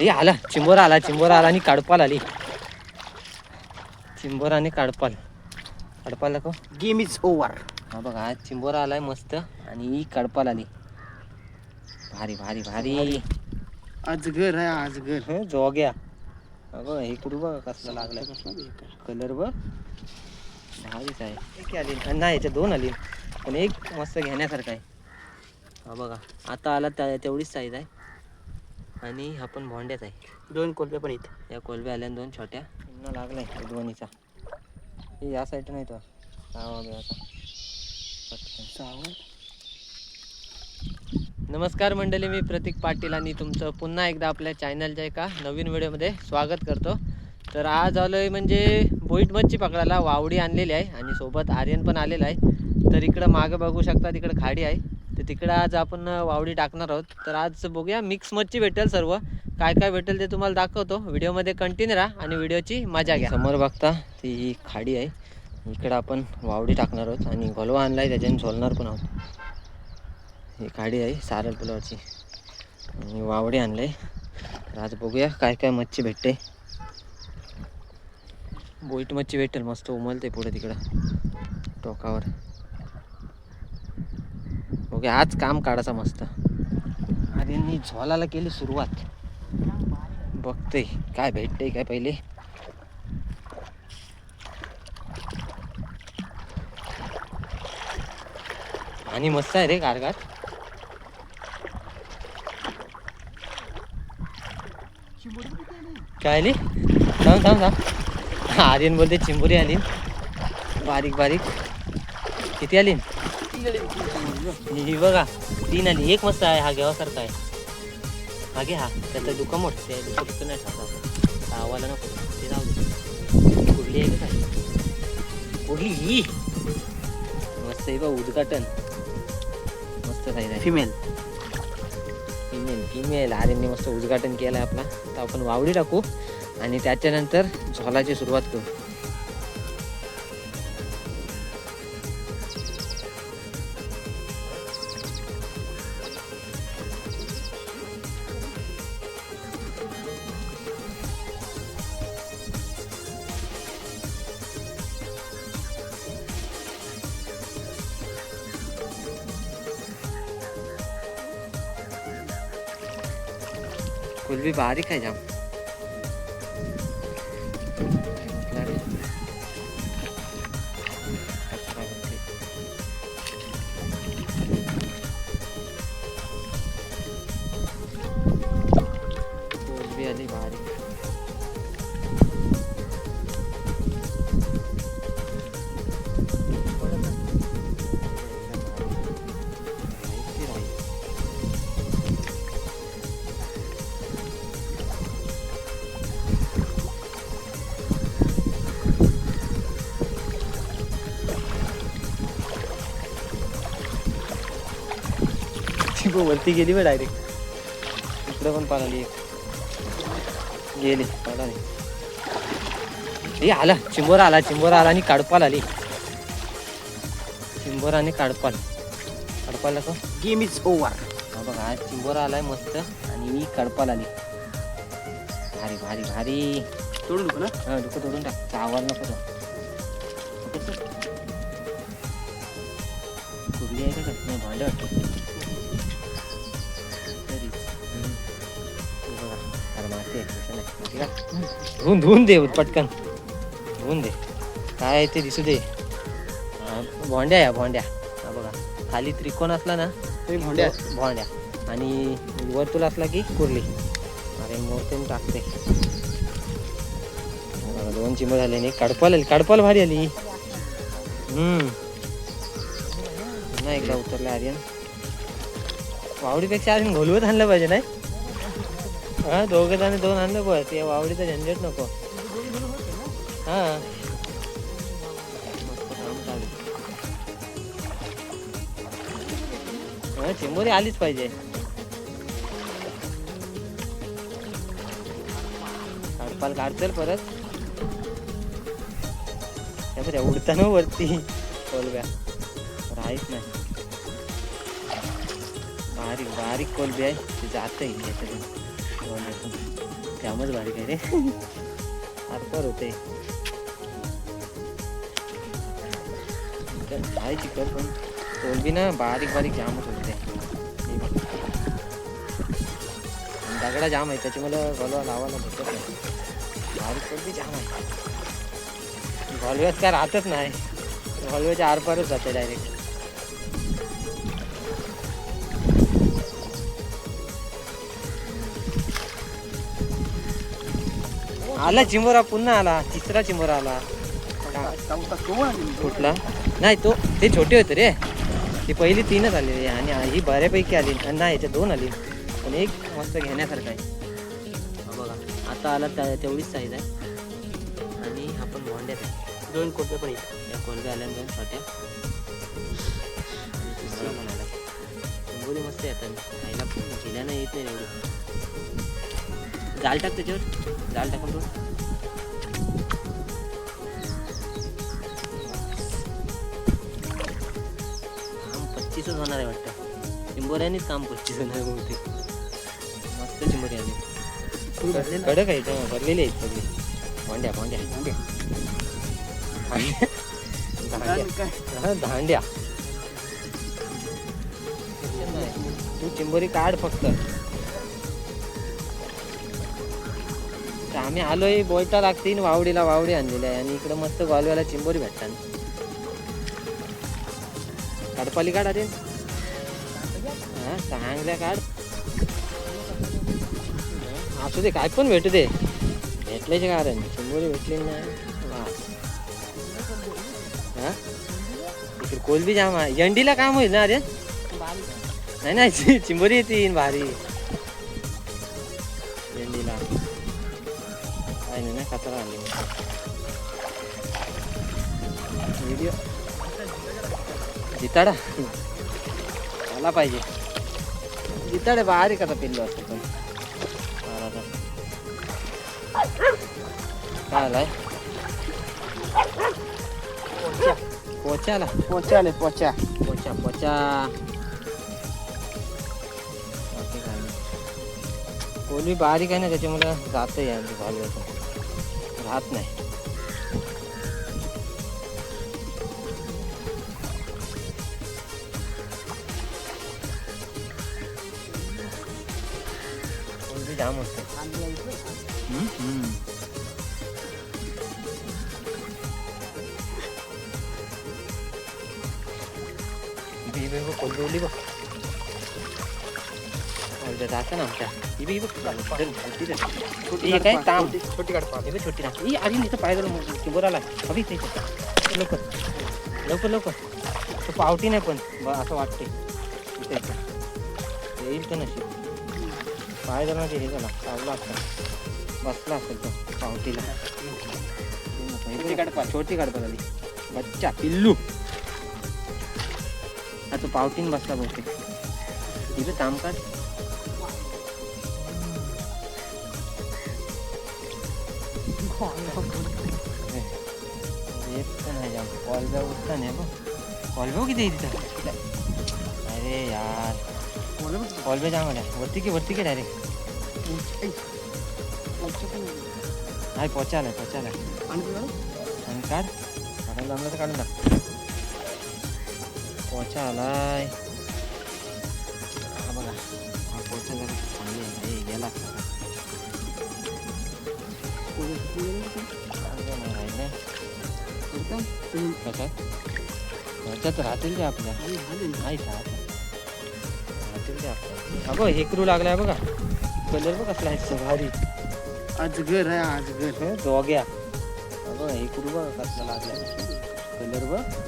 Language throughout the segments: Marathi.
ए आला. चिंबोरा आला चिंबोरा आला आणि काडपाल आली. चिंबोरा आणि काडपाल. काडपाल दाखव. गेम इज ओव्हर हा बघा हा चिंबोरा आलाय मस्त आणि ही कडपाल आली. भारी भारी भारी. अजगर आहे अजगर. जोग्या. अगं हे कुठं बघा कसला लागलाय. कलर बघ भारीच आहे. एक आली. नाही याच्या दोन आली. पण एक मस्त घेण्यासारखा आहे. हा बघा आता आला त्या तेवढीच साईज आहे. आणि हा पण भोंड्याच आहे. दोन कोलबे पण इथे. या कोलब्या आल्या दोन छोट्या. पुन्हा लागलाय दोन्हीचा. हे या साईड नाही तो. नमस्कार मंडळी मी प्रतीक पाटील आणि तुमचं पुन्हा एकदा आपल्या चॅनलच्या एका नवीन व्हिडिओमध्ये स्वागत करतो. तर आज आलो आहे म्हणजे बोईट मच्छी पकडायला. वावडी आणलेली आहे आणि सोबत आर्यन पण आलेला आहे. तर इकडं मागं बघू शकता तिकडं खाडी आहे. तर तिकडं आज आपण वावडी टाकणार आहोत. तर आज बघूया मिक्स मच्छी भेटेल सर्व. काय काय भेटेल ते तुम्हाला दाखवतो. व्हिडिओमध्ये कंटिन्यू राहा आणि व्हिडिओची मजा घ्या. समोर बघता ती ही खाडी आहे. इकडं आपण वावडी टाकणार आहोत आणि घोलवा आणला आहे त्याच्याने झोलणार पण आहोत. ही खाडी आहे सारल पुलावरची. आणि वावडी आणले तर आज बघूया काय काय मच्छी भेटते. बोईट मच्छी भेटेल मस्त उमलते पुढे तिकडं. टोकावर. ओके आज काम काढायचा मस्त. अरे मी झोलाला केली सुरुवात. बघते काय भेटते काय पहिले. आणि मस्त आहे रे कारगार. काय आली? थांब थांब थांब. आर्यन बोलते चिंबुरी आली. बारीक बारीक. किती आली? ही बघा तीन आली एक मस्त आहे हा घेवासारखा आहे. हा घे हा. त्याचं दुःख मोठं ते दुःख नाही ठरतो आवाला नको. ते जाऊ दे. कुठली आहे का काय? कुठली ही. मस्त आहे बा उद्घाटन. मस्त राहील फिमेल फिमेल फिमेल आर्यनने मस्त उद्घाटन केलं आपला. तर आपण वावडी टाकू आणि त्याच्यानंतर झोलाची सुरुवात करू. कुलबी बारीक आहे जाम कुलबी पण वरती गेली बा डायरेक्ट इकडं पण पळाली एक गेली पळाली ए आला चिंबोरा आला चिंबोरा आला आणि काडपाल आली. चिंबोरा आणि काडपाल. काडपाल का गेम इज ओव्हर हा बघा हा चिंबोरा आलाय मस्त आणि कडपाल आली. भारी भारी भारी. तोडून नको ना? हा डोकं तोडून टाक. आवाज नको तो कुठली आहे का? नाही भांडं धुवून धुवून दे पटकन. धुवून दे. काय आहे ते दिसू दे. भोंड्या या भोंड्या. हा बघा. खाली त्रिकोण असला ना भोंड्या भोंड्या. आणि वर्तुळ असला की कुर्ली. अरे मोठे टाकते. दोन चिंब झाले नाही कडपाल आली. कडपाल भारी आली. हम्म. पुन्हा एकदा उतरला आर्यन? वावडीपेक्षा आर्यन घोलवत आणलं पाहिजे नाही? हा दोघे जण दोन आणलं नको ते वावडीचा झंझट नको. हा. हा, चिंबोरी आलीच पाहिजे. हडपाल काढतील परत. त्यामध्ये उडताना वरती. कोलब्या. राहीच नाही. बारीक बारीक कोलबी आहे ते जात आहे जामच बारीक आहे रे. आरपार होते. चिकन आहे पण. कोलबी ना बारीक बारीक जामच होते दगडा जाम आहे त्याच्यामुळे गलवा लावायला भेटत नाही. बारीक कोलबी जाम आहे. गॉलव्यात काय राहतच नाही. गॉलव्याच्या आरपारच जाते डायरेक्ट आला चिंबोरा पुन्हा आला. तिसरा चिंबोरा आला. कुठला? नाही तो ते छोटे होते रे. ती पहिली तीनच आलेली आणि ही बऱ्यापैकी आली. आणि नाही याच्या दोन आली. पण एक मस्त घेण्यासारखं आहे. बघा. आता आला त्या तेवढीच साईज आहे. आणि हा पण भोंड्यात आहे. दोन कोणते पण येत या कोलब्या आल्या दोन छोट्या. आणि मस्त येतात खायला पण केल्यानं येत नाही एवढी. जाल टाक त्याच्यावर. जाल टाकून तो काम पच्चीसच होणार आहे वाटतं. चिंबोऱ्यानेच काम पच्चीस होणार आहे बहुतेक. मस्त आली कडक आहे भरलेली आहेत सगळी. भांड्या भांड्या भांड्या. धांड्या तू चिंबोरी काढ फक्त. तर आम्ही आलोय बोयता लागतील वावडीला वावडी आणलेली आहे. आणि इकडं मस्त गोलव्याला चिंबोरी भेटतात. कडपाली काढ अरे हा चांगल्या काढ. हा, असू दे काय पण भेटू दे. भेटल्याचे कारण? चिंबोरी भेटली नाही. हा? इकडे कोलबी जाम आहे. यंडीला काम होईल ना अरे नाही नाही चिंबोरी येतील भारी. व्हिडिओ जिताडा. आला पाहिजे. जिताडे बारीक आता पिल्लो असतो पण? आला. काय आलाय? पोचाला पोचा. आले पोचा पोचा. पोचा काय नाही. कोणी बारीक आहे ना त्याच्यामुळे जातं या घालवायचं राहत नाही कोलबी जाम असते बी बी बघ कोलबी उडली बघ ना आमच्या ही बी बघ धर, धर. काय ताम छोटी काढ हे बघ छोटी टाक ही इथं पाय झालं चिंबोराला हवी इथे इथे. लवकर लवकर लवकर तो पावटी नाही पण ब- असं वाटते इथे इथे. येईल तर नशीब पाय झाला हे झाला चावला असता बसला असेल तो पावटीला छोटी काढ पाय. छोटी काढ बच्चा पिल्लू हा तो पावटीन बसला बहुतेक इथं काम काढ कॉलब्या उठता नाही बघ कॉलब्या किती आहे तिथं अरे यार कॉलब्या जाम आल्या वरती की वरती की डायरेक्ट नाही पोचा आलाय पोचा आलाय आणि काढ काढायला जमलं तर काढून टाक पोचा आलाय कसं? ह्याच्यात राहतील ते आपल्या. नाही राहत राहतील ते आपल्या. अगो हेकरू लागलाय बघा. कलर बघ कसला आहे भारी. अजगर आहे अजगर. हे दोग्या अगं हेकरू बघ कसला लागलाय. कलर बघ.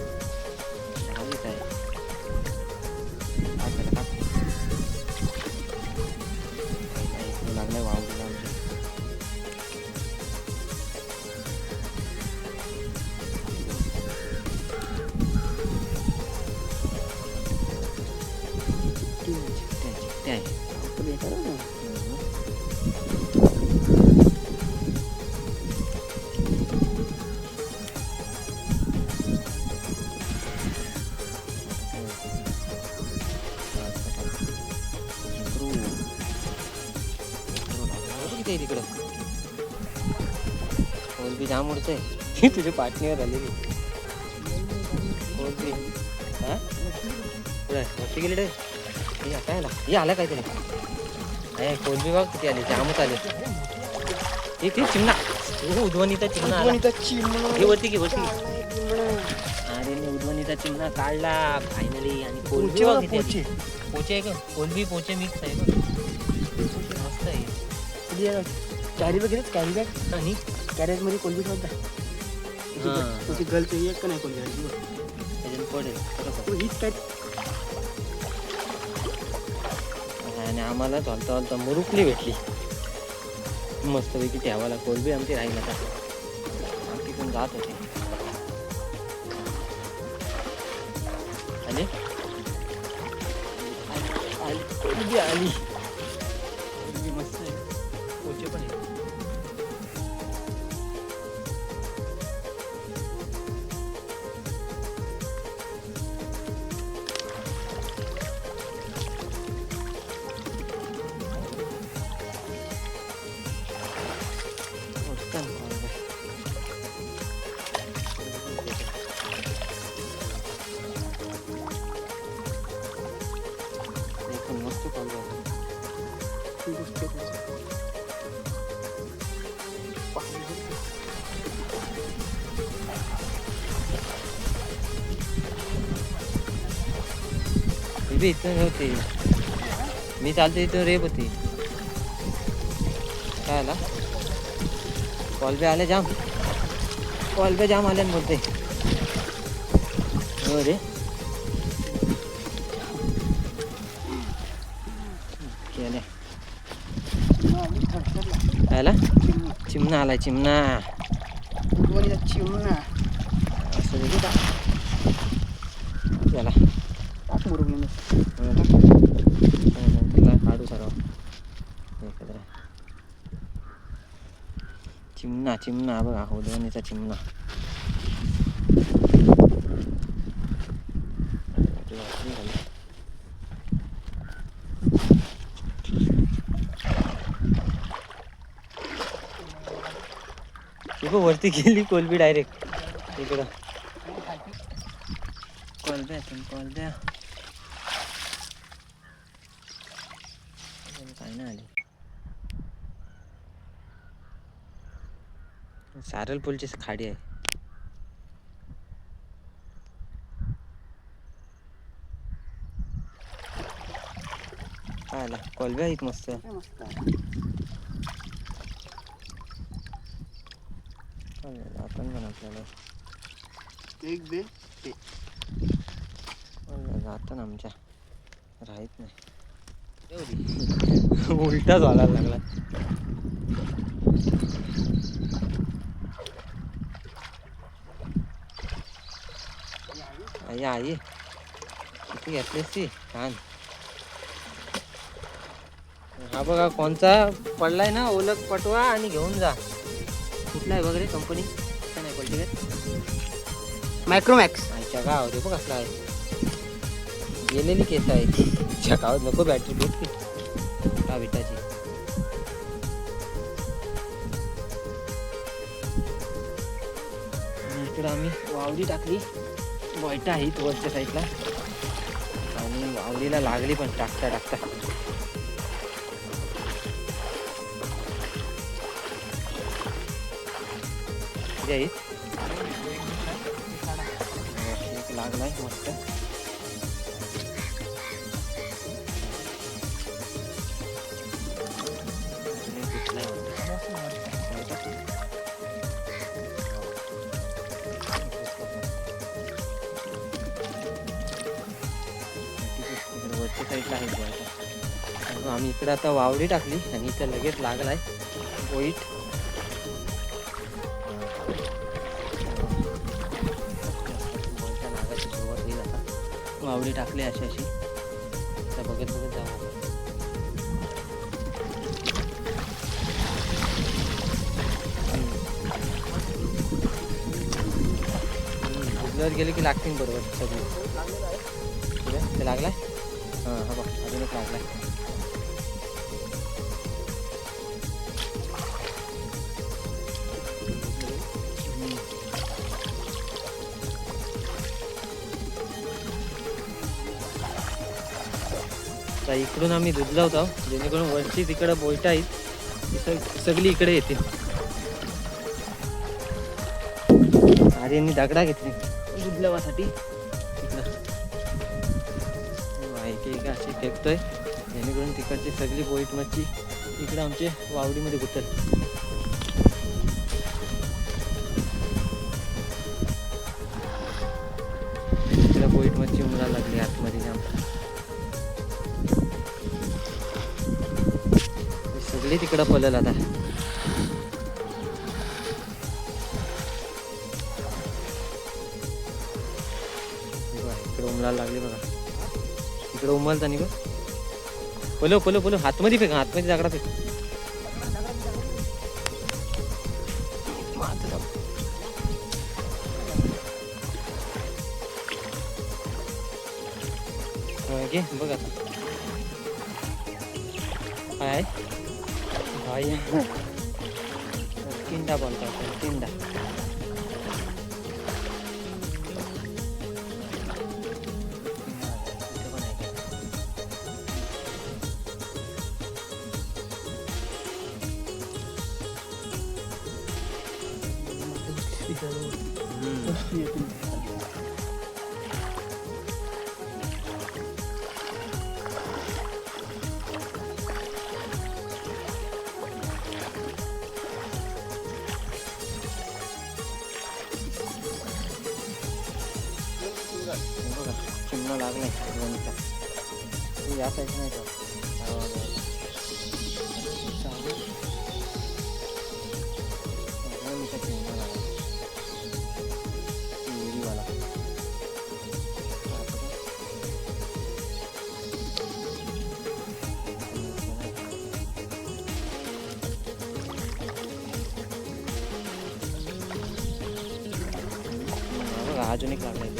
उडते ती तुझ्या पाटणीवर आलेली हा? वरती गेली रे. हे काय आला हे आला काहीतरी आहे कोलबी बघ किती आली जामच आले. हे ते चिमणा. हो उद्वनीचा चिमणा आला. हे वरती घे वरती. अरे मी उद्वनीचा चिमणा काढला फायनली आणि कोलबी बघ किती आली. पोचे. आहे का? कोलबी पोचे मिक्स आहे बघ. मस्त आहे. कॅरी बॅग घेत कॅरी बॅग आणि? कॅरेजमध्ये कोलबी ठेवता हां. तुझी गर्ल एक का नाही कोलबी आहे? त्याच्यात पडेल. तू हीच काय आणि आम्हाला चालता चालता मुरुकली भेटली मस्तपैकी ठेवायला कोलबी आमची राहील आता आमची पण जात होती बी इथं नव्हती मी चालते इथून रेप होती. काय आला कॉलबे आले जाम. कॉलबे जाम आले बोलते हो रे. केले आला चिमणा आलाय चिमणा. चिमणा. असं का चला टाक मुरुगले तिला काढू सर्व एकत्र चिमणा चिमणा बघा हो दोन्हीचा चिमणा वरती गेली कोलबी डायरेक्ट इकडं. कोलब्या पण कोलब्या. अजून काय नाही आली. सारल पूलची खाडी आहे. आला कोलब्या आहेत मस्त. आपण पण आपल्याला एक बे जातं ना आमच्या राहत नाही. उलटा झाला लागला. आई आई. किती घेतलीस ती? छान. हा बघा कोणचा? पडलाय ना ओलक पटवा आणि घेऊन जा. कुठला आहे वगैरे कंपनी काय नाही पलटी मायक्रोमॅक्स आईच्या गाव रे बघ कसला आहे. गेलेली केस आहे. च्या गावात नको बॅटरी भेट की. का विटाची. इकडं आम्ही वावडी टाकली. वाईटा आहेत वरच्या साईडला. आणि वावलीला लागली पण टाकता टाकता. आहेत लागलाय मस्त. इकडे आता वावडी टाकली आणि इथं लगेच लागलाय वाईट वावडी टाकली अशी अशी. आता बघत बघत जाऊ गेले की लागतील बरोबर सगळी. ठीक आहे ते लागलाय? हां हा बघ अजूनच लागलाय. आता इकडून आम्ही धुतला होता जेणेकरून वरची तिकडं बोईट आहेत. सगळी इकडे येते अरे यांनी दगडा घेतली. दुधलावासाठी माहिती का अशी फेकतोय. जेणेकरून तिकडची सगळी बोईट मच्छी इकडं आमचे वावडीमध्ये गुतल. ही तिकडं पलल आता. इकडे उमराला लागली बघा. इकडे उमलता नाही बघ पलो पलो पलो हातमध्ये फेक हातमध्ये दगडा फेक बघा होय ね。大きいんだ、バんタン、大きいんだ。うん。हा बघा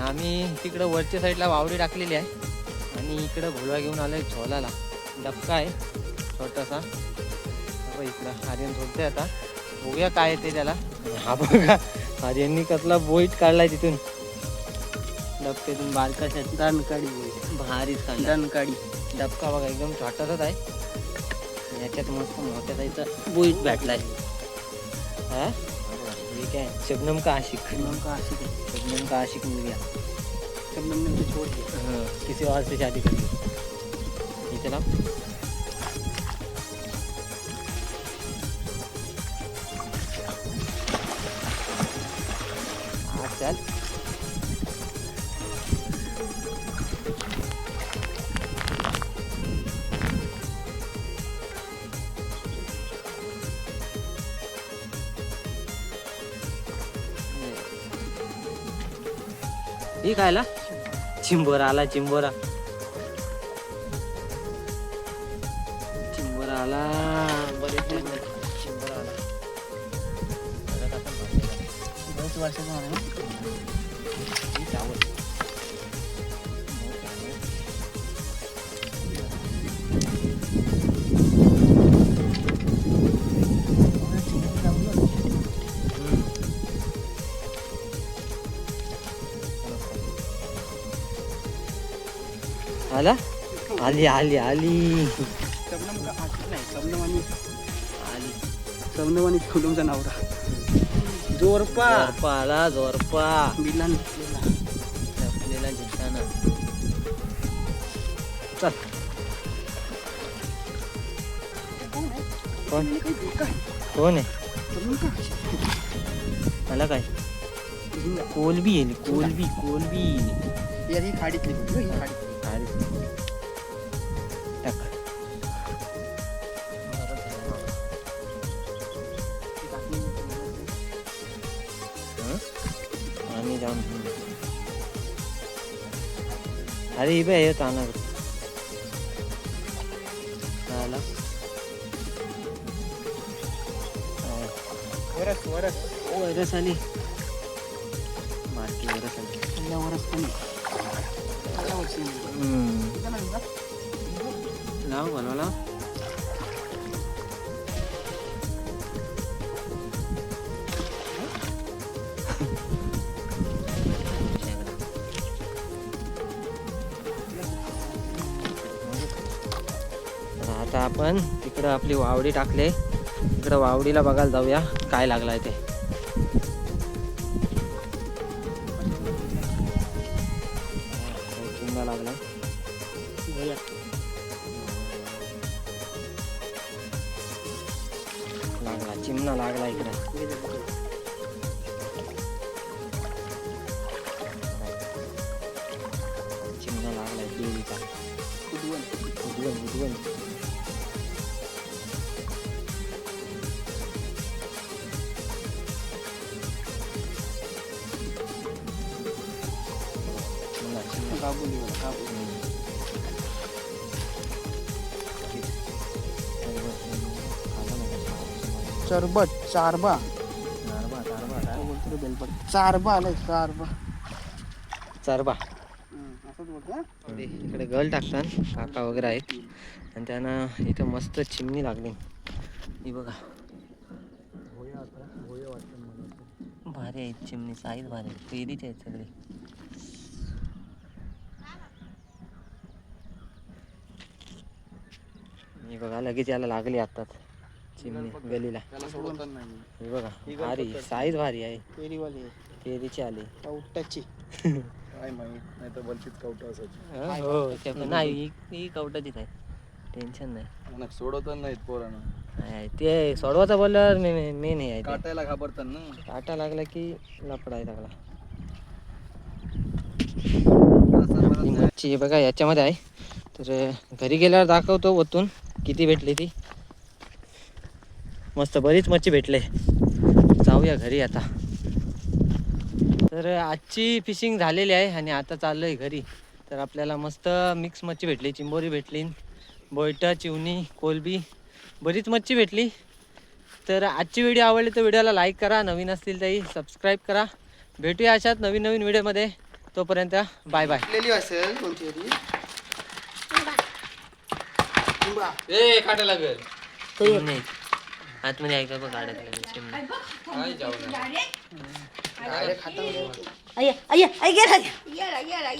आम्ही तिकडं वरच्या साईडला वावडी टाकलेली आहे. आणि इकडं भोलवा घेऊन आलोय झोलाला. डबका आहे छोटासा. बघा इकडं आर्यन झोलतोय आता. बघूया काय येते त्याला. हा बघा आर्यननी कसला बोईट काढलाय तिथून. डबक्यातून बारकाशात दानकाडी बोलते. भारीच काढला दानकाडी डबका बघा एकदम छोटासाच आहे. याच्यात मस्त मोठ्या जायचं बोईट भेटलाय. हा? हे? काय शबनम का आशिक। शबनम का आशिक है। शबनम का आशिक मिल गया। शबनम ने मुझे छोड़ दिया। हाँ, किसी और से शादी कर ली। ये चला। खायला चिंबोरा आला चिंबोरा चिंबोरा. आला? आली आली आली. का नाही आणि आली आणि नवरा जोरपा. आला जोरपा लपलेला जिंकताना चल. कोण? कोण आहे? मला काय. कोलबी येईल कोलबी कोलबी. यार ही खाडीतली बघ, खाडीतली आम्ही जाऊन अरे ही बाय येत आणा आला वरस वरस ओ वरस आली बारकी वरस आली पहिल्या वरस पण इकडं आपली वावडी टाकले. इकडं वावडीला बघायला जाऊया काय लागलाय ते. लागला चिमणा लागला इकडं. चरबट चारबा. काय. बोलतो रे बेलपट. चारबा आलाय चारबा. चरबा. हम्म, असंच बोलतो हा? इकडे गल टाकतात काका वगैरे आहेत. आणि त्यांना इथं मस्त चिमणी लागली. ही बघा. भारी आहेत चिमणी साईज भारी आहेत. पेरीचे आहेत सगळे. ही बघा लगेच याला लागली आताच चिमणी गलीला ही बघा भारी साईज भारी आहे. पेरीवाली पेरीची आली. कवटाची काय माहीत नाही तर बलचीत कवटा असायची. हा, हो. ते पण नाही ही ही कवटाचीच आहे टेन्शन नाही. सोडवत नाहीत पोरांना. ते सोडवाचा बोलल्यावर मेन मेन हे आहे. काटायला घाबरतात ना काटा लागला की लपडाय लागला. ही मच्छी हे बघा याच्यामध्ये आहे. तर घरी गेल्यावर दाखवतो ओतून किती भेटली ती? मस्त बरीच मच्छी भेटले. जाऊया घरी आता. तर आजची फिशिंग झालेली आहे आणि आता चाललो आहे घरी. तर आपल्याला मस्त मिक्स मच्छी भेटली चिंबोरी भेटली बोयटा चिवणी कोलबी बरीच मच्छी भेटली. तर आजची व्हिडिओ आवडली तर व्हिडिओला लाईक करा नवीन असतील तरी सबस्क्राईब करा. भेटूया अशात नवीन नवीन व्हिडिओमध्ये तोपर्यंत बाय बाय असेल कोणती ए काटा लागेल. आतमध्ये ऐका बघ खाता अय्या अय्या गेला